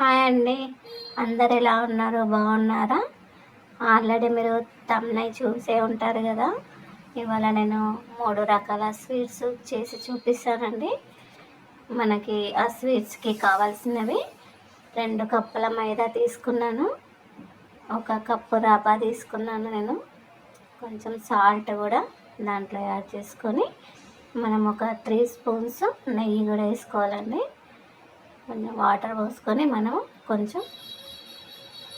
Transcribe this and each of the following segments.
Hi అండి. అందరు ఎలా ఉన్నారు? బాగున్నారా? ఆల్రెడీ మీరు తమ్నై చూసే ఉంటారు కదా. ఇవాళ నేను మూడు రకాల స్వీట్స్ చేసి చూపిస్తానండి. మనకి ఆ స్వీట్స్కి కావాల్సినవి రెండు కప్పుల మైదా తీసుకున్నాను. ఒక కప్పు రాబా తీసుకున్నాను నేను. కొంచెం సాల్ట్ కూడా దాంట్లో యాడ్ చేసుకొని మనం ఒక త్రీ స్పూన్స్ నెయ్యి కూడా వేసుకోవాలండి. కొంచెం వాటర్ పోసుకొని మనం కొంచెం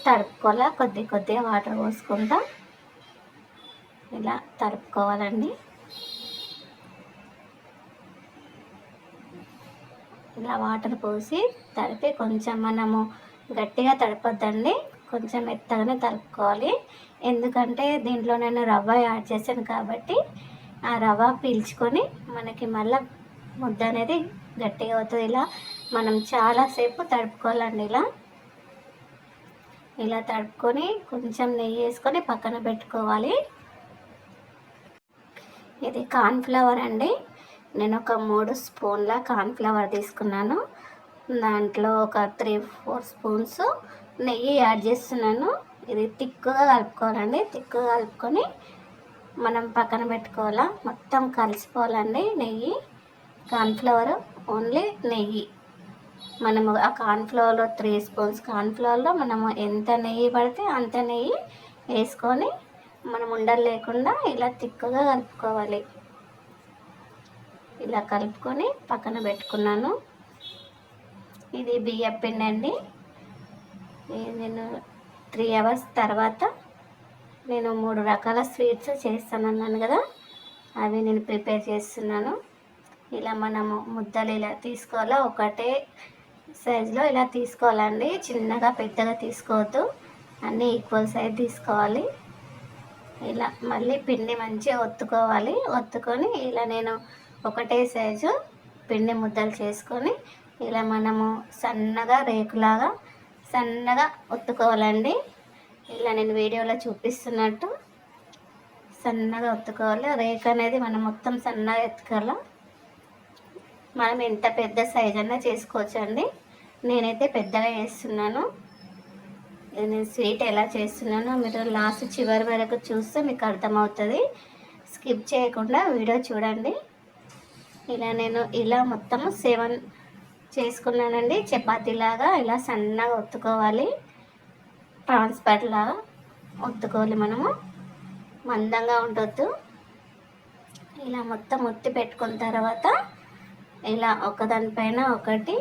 తడుపుకోవాలా? కొద్ది కొద్దిగా వాటర్ పోసుకుంటా ఇలా తడుపుకోవాలండి. ఇలా వాటర్ పోసి తడిపి కొంచెం మనము గట్టిగా తడపొద్దండి. కొంచెం మెత్తగానే తడుపుకోవాలి. ఎందుకంటే దీంట్లో నేను రవ్వ యాడ్ చేశాను కాబట్టి ఆ రవ్వ పీల్చుకొని మనకి మళ్ళీ ముద్ద అనేది గట్టిగా అవుతుంది. ఇలా మనం చాలాసేపు తడుపుకోవాలండి ఇలా. ఇలా తడుపుకొని కొంచెం నెయ్యి వేసుకొని పక్కన పెట్టుకోవాలి. ఇది కార్న్ఫ్లవర్ అండి. నేను ఒక మూడు స్పూన్ల కార్న్ఫ్లవర్ తీసుకున్నాను. దాంట్లో ఒక త్రీ ఫోర్ స్పూన్స్ నెయ్యి యాడ్ చేస్తున్నాను. ఇది తిక్కుగా కలుపుకోవాలండి. తిక్కుగా కలుపుకొని మనం పక్కన పెట్టుకోవాలా? మొత్తం కలిసిపోవాలండి నెయ్యి. కార్న్ఫ్లవర్ ఓన్లీ నెయ్యి. మనము ఆ కార్న్ఫ్లవర్లో త్రీ స్పూన్స్ కార్న్ఫ్లవర్లో మనము ఎంత నెయ్యి పడితే అంత నెయ్యి వేసుకొని మనం ఉండలు లేకుండా ఇలా తిక్కుగా కలుపుకోవాలి. ఇలా కలుపుకొని పక్కన పెట్టుకున్నాను. ఇది బియ్యం పిండి అండి. నేను త్రీ అవర్స్ తర్వాత నేను మూడు రకాల స్వీట్స్ చేస్తాను అన్నాను కదా అవి నేను ప్రిపేర్ చేస్తున్నాను. ఇలా మనము ముద్దలు ఇలా తీసుకోవాలా? ఒకటే సైజులో ఇలా తీసుకోవాలండి. చిన్నగా పెద్దగా తీసుకోవద్దు. అన్నీ ఈక్వల్ సైజ్ తీసుకోవాలి. ఇలా మళ్ళీ పిండి మంచిగా ఒత్తుకోవాలి. ఒత్తుకొని ఇలా నేను ఒకటే సైజు పిండి ముద్దలు చేసుకొని ఇలా మనము సన్నగా రేకులాగా సన్నగా ఒత్తుకోవాలండి. ఇలా నేను వీడియోలో చూపిస్తున్నట్టు సన్నగా ఒత్తుకోవాలి. రేక్ అనేది మనం మొత్తం సన్నగా ఎత్తుకోవాలి? మనం ఎంత పెద్ద సైజ్ అన్నా చేసుకోవచ్చు అండి నేనైతే పెద్దగా చేస్తున్నాను. నేను స్వీట్ ఎలా చేస్తున్నానో మీరు లాస్ట్ చివరి వరకు చూస్తే మీకు అర్థమవుతుంది. స్కిప్ చేయకుండా వీడియో చూడండి. ఇలా నేను ఇలా మొత్తం సెవెన్ చేసుకున్నానండి. చపాతీలాగా ఇలా సన్నగా ఒత్తుకోవాలి. ట్రాన్స్పర్ లాగా ఒత్తుకోవాలి మనము. మందంగా ఉండొద్దు. ఇలా మొత్తం ఒత్తి పెట్టుకున్న తర్వాత ఇలా ఒకదానిపైన ఒకటి.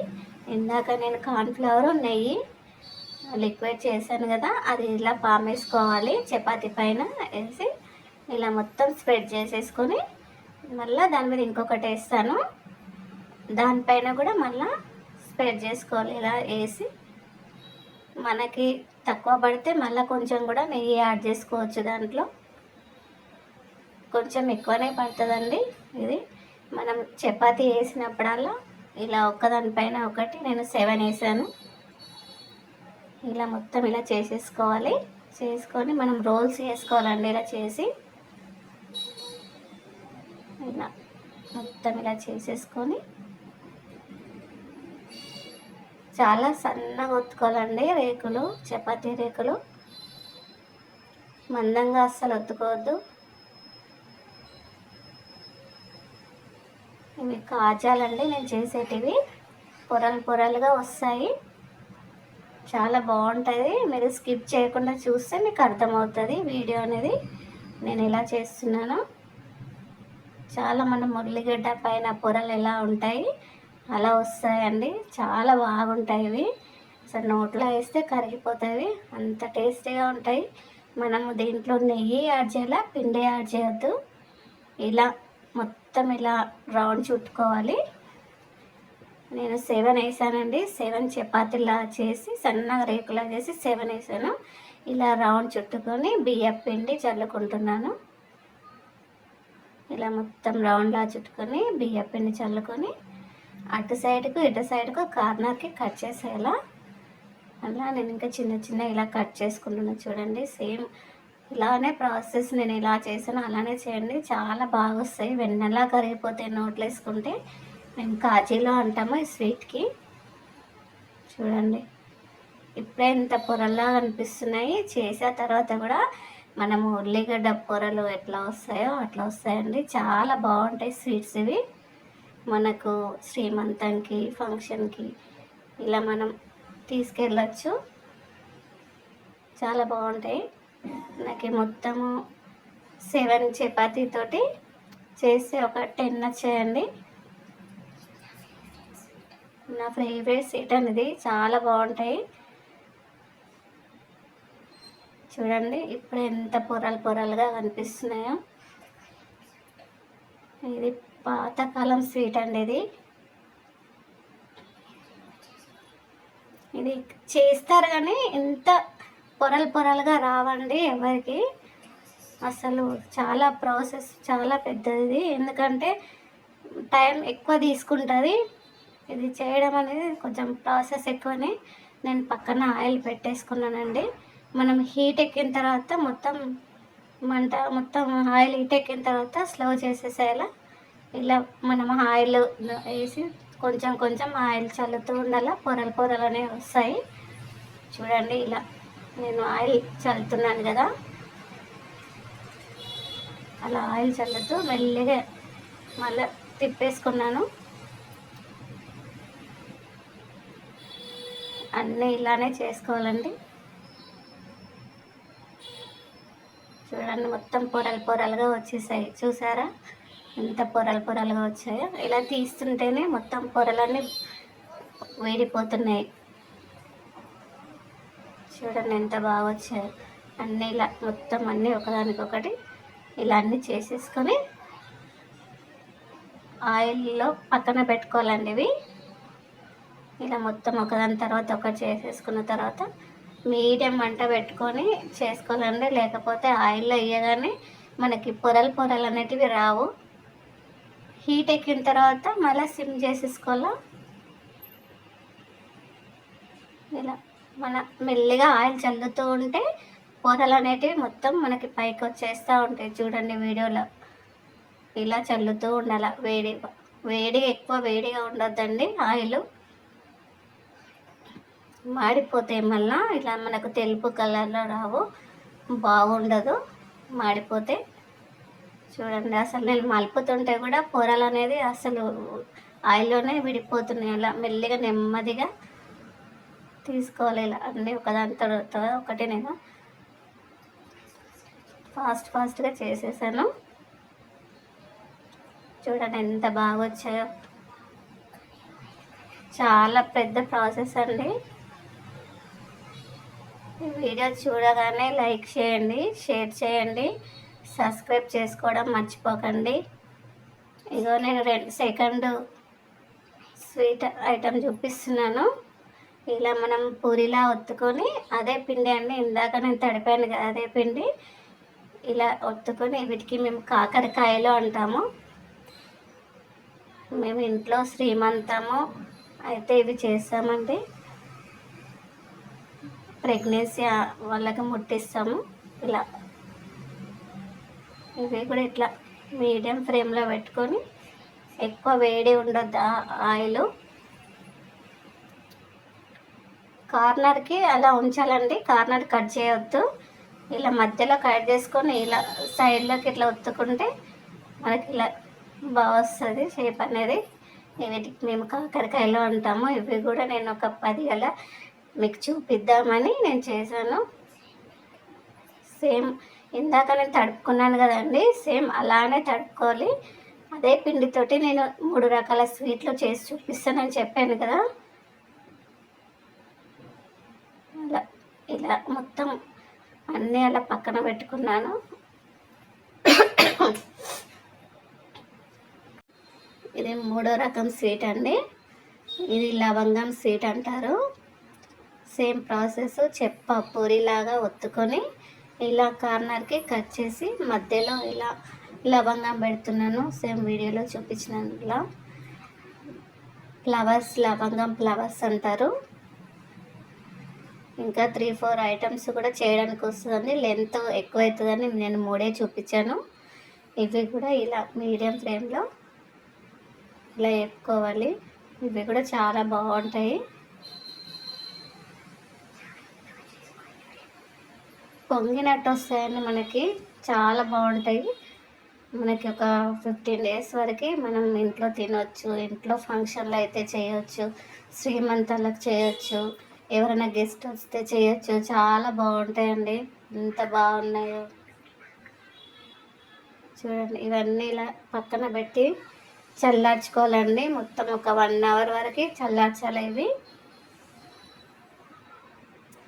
ఇందాక నేను కార్న్ఫ్లవర్ నెయ్యి లిక్విడ్ చేశాను కదా అది ఇలా పామేసుకోవాలి చపాతీ పైన వేసి ఇలా మొత్తం స్ప్రెడ్ చేసేసుకొని మళ్ళీ దాని మీద ఇంకొకటి వేస్తాను. దానిపైన కూడా మళ్ళీ స్ప్రెడ్ చేసుకోవాలి. ఇలా వేసి మనకి తక్కువ పడితే మళ్ళీ కొంచెం కూడా నెయ్యి యాడ్ చేసుకోవచ్చు దాంట్లో. కొంచెం ఎక్కువనే పడుతుందండి ఇది. మనం చపాతీ వేసినప్పుడల్లా ఇలా ఒక్కదానిపైన ఒకటి నేను సెవెన్ వేసాను. ఇలా మొత్తం ఇలా చేసేసుకోవాలి. చేసుకొని మనం రోల్స్ వేసుకోవాలండి ఇలా చేసి. ఇలా మొత్తం ఇలా చేసేసుకొని. చాలా సన్నగా ఒత్తుకోవాలండి రేకులు చపాతీ రేకులు. మందంగా అస్సలు ఒత్తుకోవద్దు. మీకు కాజాలండి నేను చేసేటివి పొరలు పొరలుగా వస్తాయి. చాలా బాగుంటుంది. మీరు స్కిప్ చేయకుండా చూస్తే మీకు అర్థమవుతుంది వీడియో అనేది. నేను ఎలా చేస్తున్నాను. చాలా మన మురళిగడ్డ పైన పొరలు ఎలా ఉంటాయి అలా వస్తాయండి. చాలా బాగుంటాయి ఇవి. అసలు నోట్లో వేస్తే కరిగిపోతాయి అంత టేస్టీగా ఉంటాయి. మనము దీంట్లో నెయ్యి యాడ్ చేయాలా పిండి యాడ్ చేయొద్దు. ఇలా మొత్తం ఇలా రౌండ్ చుట్టుకోవాలి. నేను సెవెన్ వేసానండి. సెవెన్ చపాతీలా చేసి సన్నగా రేకులా చేసి సెవెన్ వేసాను. ఇలా రౌండ్ చుట్టుకొని బియ్యం పిండి చల్లుకుంటున్నాను. ఇలా మొత్తం రౌండ్లా చుట్టుకొని బియ్యం పిండి చల్లుకొని అటు సైడ్కు ఇటు సైడ్కు కార్నర్కి కట్ చేసేలా. అలా నేను ఇంకా చిన్న చిన్న ఇలా కట్ చేసుకుంటున్నాను చూడండి. సేమ్ ఇలానే ప్రాసెస్ నేను ఇలా చేసాను అలానే చేయండి. చాలా బాగా వస్తాయి వెన్నెలా కరిగిపోతాయి నోట్లు వేసుకుంటే. మేము కాజీలో అంటాము ఈ స్వీట్కి. చూడండి. ఇప్పుడే ఇంత పొరల్లా అనిపిస్తున్నాయి. చేసిన తర్వాత కూడా మనము ఉల్లిగడ్డ పొరలు ఎట్లా వస్తాయో అట్లా వస్తాయండి. చాలా బాగుంటాయి స్వీట్స్ ఇవి. మనకు శ్రీమంతంకి ఫంక్షన్కి ఇలా మనం తీసుకెళ్ళచ్చు. చాలా బాగుంటాయి. నాకు మొత్తము సెవెన్ చపాతీతోటి చేసి ఒక టెన్ వచ్చాయండి. నా ఫేవరెట్ సీట్ అనేది చాలా బాగుంటాయి. చూడండి ఇప్పుడు ఎంత పొరలు పొరలుగా కనిపిస్తున్నాయో. ఇది పాతకాలం స్వీట్ అండి ఇది. ఇది చేస్తారు కానీ ఎంత పొరలు పొరలుగా రావండి ఎవరికి. అసలు చాలా ప్రాసెస్ చాలా పెద్దది. ఎందుకంటే టైం ఎక్కువ తీసుకుంటుంది. ఇది చేయడం అనేది కొంచెం ప్రాసెస్ ఎక్కువనే నేను పక్కన ఆయిల్ పెట్టేసుకున్నానండి. మనం హీట్ ఎక్కిన తర్వాత మొత్తం మంట మొత్తం ఆయిల్ హీట్ ఎక్కిన తర్వాత స్లో చేసేసేలా ఇలా మనం ఆయిల్ వేసి కొంచెం కొంచెం ఆయిల్ చల్లుతూ ఉండాలా. పొరలు పొరలు అనేవి వస్తాయి. చూడండి ఇలా. నేను ఆయిల్ చల్లుతున్నాను కదా. అలా ఆయిల్ చల్లుతూ మెల్లిగా మళ్ళీ తిప్పేసుకున్నాను. అన్నీ ఇలానే చేసుకోవాలండి. చూడండి మొత్తం పొరలు పొరలుగా వచ్చేసాయి. చూసారా? ఎంత పొరలు పొరలుగా వచ్చాయో. ఇలా తీస్తుంటేనే మొత్తం పొరలన్నీ వేడిపోతున్నాయి. చూడండి ఎంత బాగా వచ్చాయి. అన్నీ ఇలా మొత్తం అన్నీ ఒకదానికొకటి ఇలా అన్నీ చేసేసుకొని ఆయిల్లో పక్కన పెట్టుకోవాలండి ఇవి. ఇలా మొత్తం ఒకదాని తర్వాత ఒకటి చేసేసుకున్న తర్వాత మీడియం మంట పెట్టుకొని చేసుకోవాలండి. లేకపోతే ఆయిల్లో వేయగానే మనకి పొరలు పొరలు అనేటివి రావు. హీట్ ఎక్కిన తర్వాత మళ్ళీ సిమ్ చేసేసుకోవాలా? ఇలా మన మెల్లిగా ఆయిల్ చల్లుతూ ఉంటే పొరలు అనేటివి మొత్తం మనకి పైకి వచ్చేస్తూ ఉంటాయి. చూడండి వీడియోలో. ఇలా చల్లుతూ ఉండాల. వేడి వేడి ఎక్కువ వేడిగా ఉండొద్దండి ఆయిల్. మాడిపోతే మళ్ళా ఇలా మనకు తెలుపు కలర్లో రావు. బాగుండదు. మాడిపోతే చూడండి అసలు నేను మలుపుతుంటే కూడా పొరలు అనేది అసలు ఆయిల్లోనే విడిపోతున్నాయి. అలా మెల్లిగా నెమ్మదిగా తీసుకోవాలి ఇలా. అన్నీ ఒకదాని తర్వాత ఒకటి నేను ఫాస్ట్ ఫాస్ట్గా చేసేసాను. చూడండి ఎంత బాగా వచ్చాయో చాలా పెద్ద ప్రాసెస్ అండి. ఈ వీడియో చూడగానే లైక్ చేయండి షేర్ చేయండి సబ్స్క్రైబ్ చేసుకోవడం మర్చిపోకండి. ఇగో నేను రెండు సెకండ్ స్వీట్ ఐటెం చూపిస్తున్నాను. ఇలా మనం పూరిలా ఒత్తుకొని అదే పిండి అండి. ఇందాక నేను తడిపాను కదా అదే పిండి. ఇలా ఒత్తుకొని వీటికి మేము కాకరకాయలు అంటాము. మేము ఇంట్లో శ్రీమంతము. అయితే ఇవి చేస్తామండి. ప్రెగ్నెన్సీ వాళ్ళకి ముట్టిస్తాము. ఇలా. ఇవి కూడా ఇట్లా మీడియం ఫ్లేమ్లో పెట్టుకొని ఎక్కువ వేడి ఉండొద్దు ఆయిల్. కార్నర్కి అలా ఉంచాలండి. కార్నర్ కట్ చేయొద్దు. ఇలా మధ్యలో కట్ చేసుకొని ఇలా సైడ్లోకి ఇట్లా ఒత్తుకుంటే మనకి ఇలా బాగా వస్తుంది షేప్ అనేది. వీటికి మేము కాకరకాయలు అంటాము. ఇవి కూడా నేను ఒక పది అలా మీకు చూపిద్దామని నేను చేశాను. సేమ్ ఇందాక నేను తడుపుకున్నాను కదండి సేమ్ అలానే తడుపుకోవాలి. అదే పిండితోటి నేను మూడు రకాల స్వీట్లు చేసి చూపిస్తానని చెప్పాను కదా అలా ఇలా మొత్తం అన్నీ అలా పక్కన పెట్టుకున్నాను. ఇది మూడో రకం స్వీట్ అండి. ఇది లవంగం స్వీట్ అంటారు. సేమ్ ప్రాసెస్ చెప్ప పూరిలాగా ఒత్తుకొని ఇలా కార్నర్కి కట్ చేసి మధ్యలో ఇలా లవంగం పెడుతున్నాను. సేమ్ వీడియోలో చూపించినట్లా ఫ్లవర్స్ లవంగం ఫ్లవర్స్ అంటారు. ఇంకా త్రీ ఫోర్ ఐటమ్స్ కూడా చేయడానికి వస్తుందండి. లెంత్ ఎక్కువ అవుతుందని నేను మూడే చూపించాను. ఇవి కూడా ఇలా మీడియం ఫ్లేమ్లో ఇలా వేపుకోవాలి. ఇవి కూడా చాలా బాగుంటాయి. పొంగినట్టు వస్తాయండి మనకి. చాలా బాగుంటాయి. మనకి ఒక ఫిఫ్టీన్ డేస్ వరకు మనం ఇంట్లో తినవచ్చు ఇంట్లో ఫంక్షన్లు అయితే చేయొచ్చు శ్రీమంతాలకు చేయొచ్చు. ఎవరైనా గెస్ట్ వస్తే చేయొచ్చు. చాలా బాగుంటాయండి. ఎంత బాగున్నాయో. చూడండి ఇవన్నీ ఇలా పక్కన పెట్టి చల్లార్చుకోవాలండి. మొత్తం ఒక వన్ అవర్ వరకు చల్లార్చాలి ఇవి.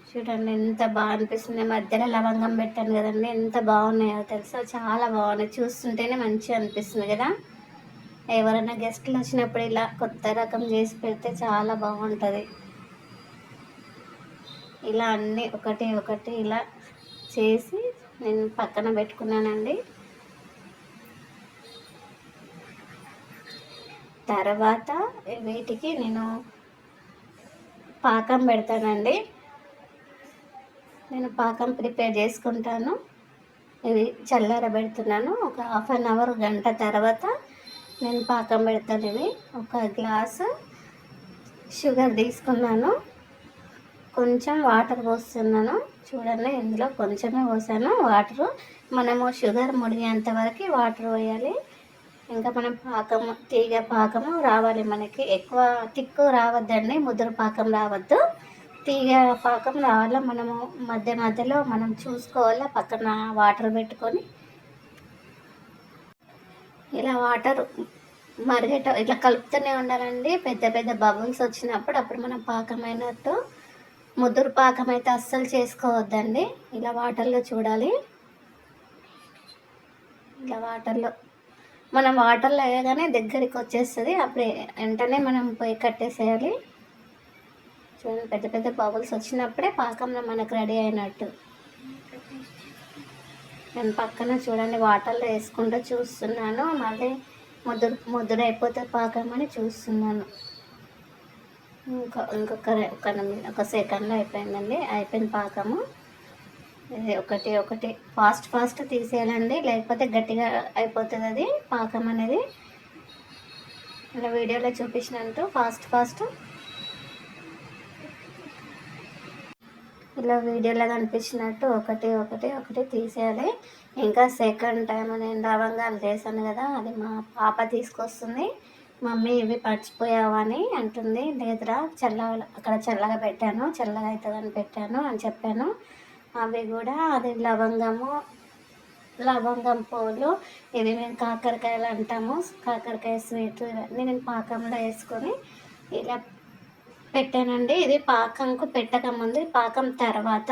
చూడండి ఎంత బాగా అనిపిస్తుంది. మధ్యలో లవంగం పెట్టాను కదండి. ఎంత బాగున్నాయో తెలుసా? చాలా బాగున్నాయి. చూస్తుంటేనే మంచిగా అనిపిస్తుంది కదా. ఎవరైనా గెస్ట్లు వచ్చినప్పుడు ఇలా కొత్త రకం చేసి పెడితే చాలా బాగుంటుంది. ఇలా అన్నీ ఒకటి ఒకటి ఇలా చేసి నేను పక్కన పెట్టుకున్నానండి. తర్వాత వీటికి నేను పాకం పెడతానండి. నేను పాకం ప్రిపేర్ చేసుకుంటాను. ఇవి చల్లారబెడుతున్నాను ఒక హాఫ్ అన్ అవర్ గంట తర్వాత నేను పాకం పెడతాను. ఇవి ఒక గ్లాసు షుగర్ తీసుకున్నాను. కొంచెం వాటర్ పోస్తున్నాను. చూడండి ఇందులో కొంచెమే పోసాను. వాటరు మనము షుగర్ ముడిగేంత వరకు వాటర్ పోయాలి. ఇంకా మనం పాకము తీగ పాకము రావాలి మనకి. ఎక్కువ తిక్కు రావద్దండి ముదురు పాకం రావద్దు. తీగ పాకం రావాలా మనము మధ్య మధ్యలో మనం చూసుకోవాలా పక్కన వాటర్ పెట్టుకొని. ఇలా వాటర్ మరిగేట ఇట్లా కలుపుతూనే ఉండాలండి. పెద్ద పెద్ద బబుల్స్ వచ్చినప్పుడు అప్పుడు మనం పాకమైనట్టు ముదురు పాకం అయితే అస్సలు చేసుకోవద్దండి. ఇలా వాటర్లో చూడాలి. ఇలా వాటర్లో మనం వాటర్లో వేయగానే దగ్గరికి వచ్చేస్తుంది. అప్పుడు వెంటనే మనం పోయి కట్టేసేయాలి. చూడండి పెద్ద పెద్ద బబుల్స్ వచ్చినప్పుడే పాకంలో మనకు రెడీ అయినట్టు. నేను పక్కన చూడండి వాటర్లో వేసుకుంటూ చూస్తున్నాను. మళ్ళీ ముద్దురు ముద్దురైపోతే అయిపోతే పాకం అని చూస్తున్నాను. ఇంకో ఇంకొక ఒక ఒక సెకండ్లో అయిపోయిందండి. అయిపోయిన పాకము. ఇది ఒకటి ఒకటి. ఫాస్ట్ ఫాస్ట్ తీసేయాలండి. లేకపోతే గట్టిగా అయిపోతుంది అది పాకం అనేది. ఇలా వీడియోలో చూపించినట్టు ఫాస్ట్ ఫాస్ట్. ఇలా వీడియోలో కనిపించినట్టు ఒకటి ఒకటి ఒకటి తీసేయాలి. ఇంకా సెకండ్ టైం నేను లవంగాలు చేశాను కదా అది మా పాప తీసుకొస్తుంది. మమ్మీ ఇవి పడిచిపోయావని అంటుంది. లేదురా చల్ల అక్కడ చల్లగా పెట్టాను చల్లగా అవుతుందని పెట్టాను అని చెప్పాను. అవి కూడా అది లవంగము లవంగం పూలు ఇవి మేము కాకరకాయలు అంటాము. కాకరకాయ స్వీట్ ఇవన్నీ నేను పాకంలో వేసుకొని ఇలా పెట్టానండి. ఇది పాకంకు పెట్టకముందు పాకం తర్వాత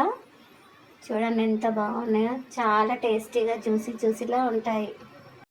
చూడండి ఎంత బాగున్నాయో. చాలా టేస్టీగా జ్యూసీ జ్యూసీలా ఉంటాయి.